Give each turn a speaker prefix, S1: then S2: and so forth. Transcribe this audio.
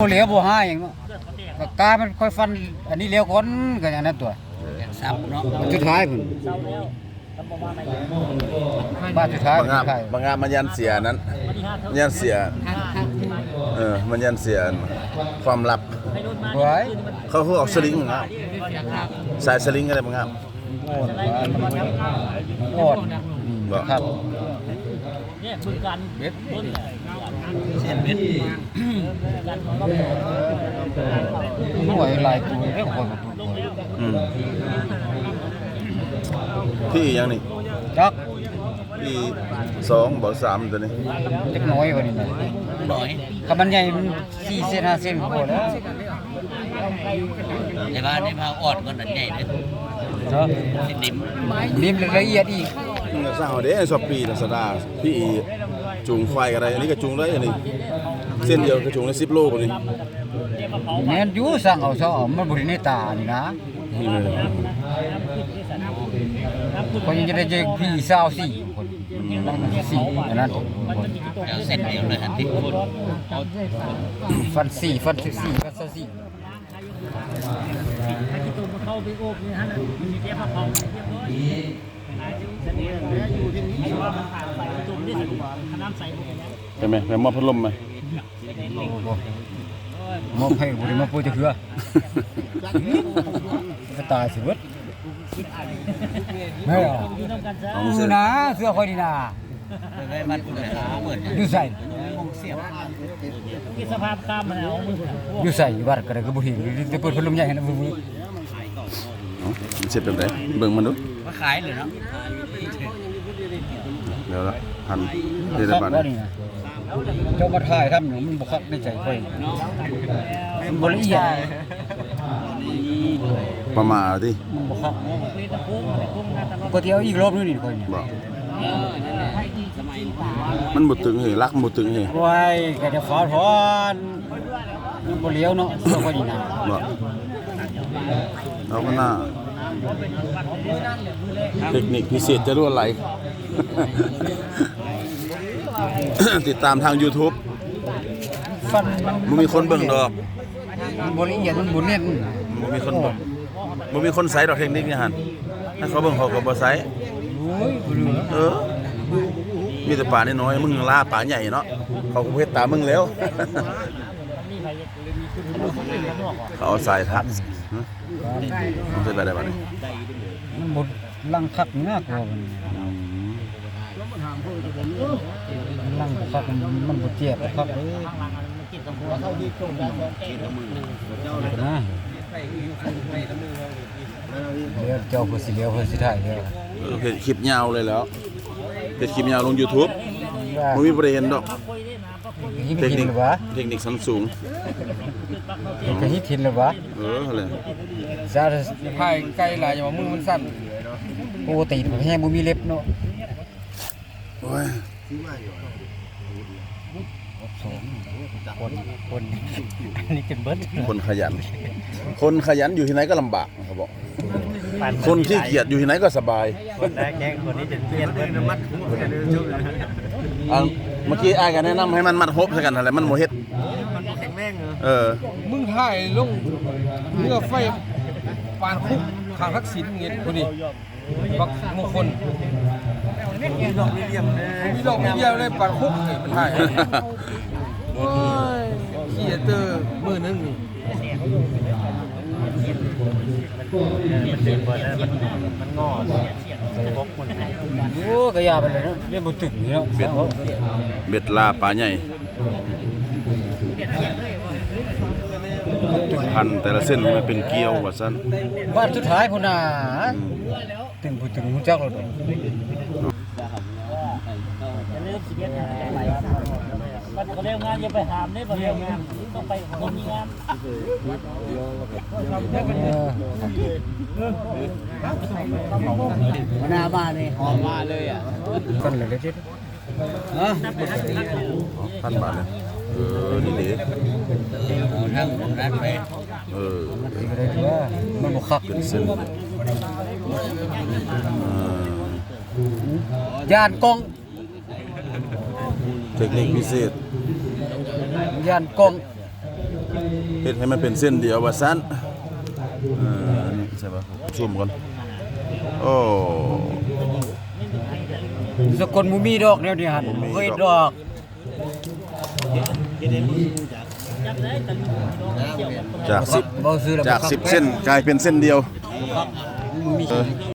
S1: เหลียวบ่หาหยังเนาะก็กามันค่อยฟัน อันนี้เลี้ยวก่อนก็อย่างนั้นตัว
S2: ซับเนาะ
S1: จุดท้ายพุ่นบ้านจุดท้าย
S3: บางงาม
S1: จุดท้าย
S3: บางงามมันยันเสียนั้นมันยันเสียเออมันยันเสียความลับ
S1: ไว้
S3: เขาเขาออกสลิงนะสายสลิงอะไรบางงาม
S1: โอดโอด
S3: บ่
S1: ครับ
S4: เนี่ยบึงกันเบ็ดต้น
S2: เส้นเม็ด
S1: หน่วยหลายตัวเรื่องคนกับตัว
S3: อืมพี่ยังนี่
S1: จัก
S3: พี่สองบ่สามตัวนี้
S1: จักน้อยกว่านี้หน่อย
S2: หน่อย
S1: ถ้ามันใหญ่มัน4เซน5เซนก็พอแล้ว
S2: ในบ้านในพาอ่อนกว่านั้นใหญ่เลย
S1: เนาะ
S2: สินิ่ม
S1: นิ่มละเอียดอีก
S3: มึงก็สร้างเอาเด้ช้อปปี้ลาซาด้าพี่ จูงไฟก็ได้อันนี้ก็จูงได้อันนี้เส้นเดียวก็จูงได้10โลกว่านี้
S1: แม่นอยู่สั่งเอาซะเอามันบ่ได้ในตานี่นะ
S3: เออ
S1: คนยังจะได้เจอพี่สาวสี่คนตั้งสี่อันนั้นคน
S2: แล้วเส้นเดียวเลยทันทีคน
S1: ฟันสี่ฟันสิบสี่ฟันสี่
S4: ที่ตุ้มเข้าไปโอบนี่ฮะมันมีแก้ผ้าเผาเรียบร้อยเสน่ห์เหลือ อยู่ที่นี่ว่ามันขาดใส่ตุ้มนี่สิน้ำใส่ลงไปแล้ว
S3: ใช่ไหมไปมอบพัดลมไหม
S1: มอบให้บริมาพูดจะเคือก็ตายสิเบิดไม่หรอก
S4: อยู่น้ำกันซะ
S3: เอา
S1: มื
S3: เส้
S1: อนนะเสื้อคอยดีนา
S2: ไปบ้านผู้ใดเปิด
S1: อยู่ใส่
S4: ที่สภาพตามมันเอามือ
S1: อยู่ใส่บ้านก็ได้ก็บ่เห็นจะเปิดพัดลมใหญ่นะบ่บ่
S3: เอา มันเสร็จแบบไหนเบิ่งมันดู
S2: มาขายเลยเนาะ
S3: เดี๋ยวละหันเทศ
S1: คัก
S3: บาล
S1: ว่านี่นะเจ้ามาถ่ายทำหนูมันบ่คักในใจค่อยมันบ่ละเอียด
S3: ประมาณที่
S1: มันบ่คัก
S4: นี่ตะพุ่งตะพุ่งหน้าตะลอ
S1: ก็เที่ยวอีกรอบนึงนี่ค่อยนี่
S3: บอกมันบ่ตึงเหรักมันบ่ตึงเห
S1: ไว้ก็จะฟ้าทอนมันบ่เลี้ยวเนาะเสื้อคอยดีนา
S3: บอก เราก็น่าเทคนิคพิเศษจะรั่วไหล ติดตามทาง YouTube
S1: ฟันมัน
S3: มันมีคนเบิ่งดอก
S1: มันบ่ละเอียดมันบ่เน้น
S3: มันมีคนเบิ่งมันมีคนใส่ดอกเทคนิคนี่หั่นถ้าเขาเบิ่งเขาก็บ่ใส่
S1: โอ้ยบ่เหลือ
S3: เออ มีแต่ป่าน้อยๆมึงล่าป่าใหญ่เนาะเขาก็เฮ็ดตามมึงแล้ว เขาเอาสายทัดมันเป็นอะไรบ้าง
S1: มันบ่ลังคักมากกว่ามันลังบ่คักมันมันบ่เจ็บบ่คักเด้นะเดี๋ยวเจ้าเพิ่นสิเลี้ยวเพิ่นสิถ่ายเด้อ
S3: เออเฮ็ดคลิปยาวเลยแล้วเฮ็ดคลิปยาวลง YouTube บ่มีประเด็นดอก
S1: หิม
S3: เทค
S1: ทิ
S3: นิ
S1: น
S3: ค
S1: หรือวะ
S3: เทคนิคชั้นสูง
S1: ก็หิทินหรือวะ
S3: เอออะไร
S1: ซาถ่ายไกลหลายอย่าว่ามือมันสั่นปกติมันแฮงบ่มีเล็บเนาะ
S3: โอ้ย
S1: คนคนอันนี้จนเบิด
S3: คนขยัน คนขยันอยู่ที่ไหนก็ลำบากเขาบอก คนขี้เกียจอยู่ที่ไหนก็สบาย
S4: คนแรกแกคนนี้จะเปลี่ยนเป็นมัด
S3: อัน เมื่อกี้อ้ายก็แนะนำให้มันมัดฮบใส่กันอะไรมันบ่เฮ็ด
S4: มันแข็งแรงเนอะ
S3: เออ
S5: มึงถ่ายลงเมื่อไฟปานคุกทางทักษิณเงี้ยคนนี้บักมงคล
S4: มีดอกมีเหลี่ยมเลย
S5: มีดอกมีเดียวเลยปานคุกนี่มันถ่ายโอ้ยเขียเตอร์มือหนึงนี่
S4: มันเจ็บปวดแล้วมันมันงอพกมัน
S1: โอ้ก็ยาไปเลยเนาะเรียนบ่ตึกนี่เนาะ
S3: เบ็ดเบ็ดลาปลาใหญ่พันแต่ละเส้นมันเป็นเกลียวว่าซั่น
S1: บ้านสุดท้ายพุ่นน่ะถึงผู้ถึงฮู้จักแล้วดอก
S4: จะเริ่มสิเบียดหาไป มันก็เร็วงานอย่าไปหามได้บ่เร็วงานต้องไปคนมีงาน
S2: หน้าบ้านนี่หอมมาเลยอะ
S1: กันเลยเด้อฮะ
S3: พันบาทเลยเออนี่เด้
S2: เอาทางนั้นไป
S3: เออ
S1: สิก็ไมันบ่คัก
S3: เป็นเส้นยา
S1: นกอง
S3: เทคนิคพิเศษ
S1: ย่านกล้อง
S3: เฮ็ดให้มันเป็นเส้นเดียวว่าซั่นเอออันนี้ใช่ป่ะซูมก่อนโอ้
S1: สกลบ่มีดอกแนวนี้หั่นเฮ้ยดอก
S3: จากสิบ
S1: บ่ซื้อแล้ว
S3: จากสิบเส้นกลายเป็นเส้นเดียว
S1: บ่มี
S3: เออ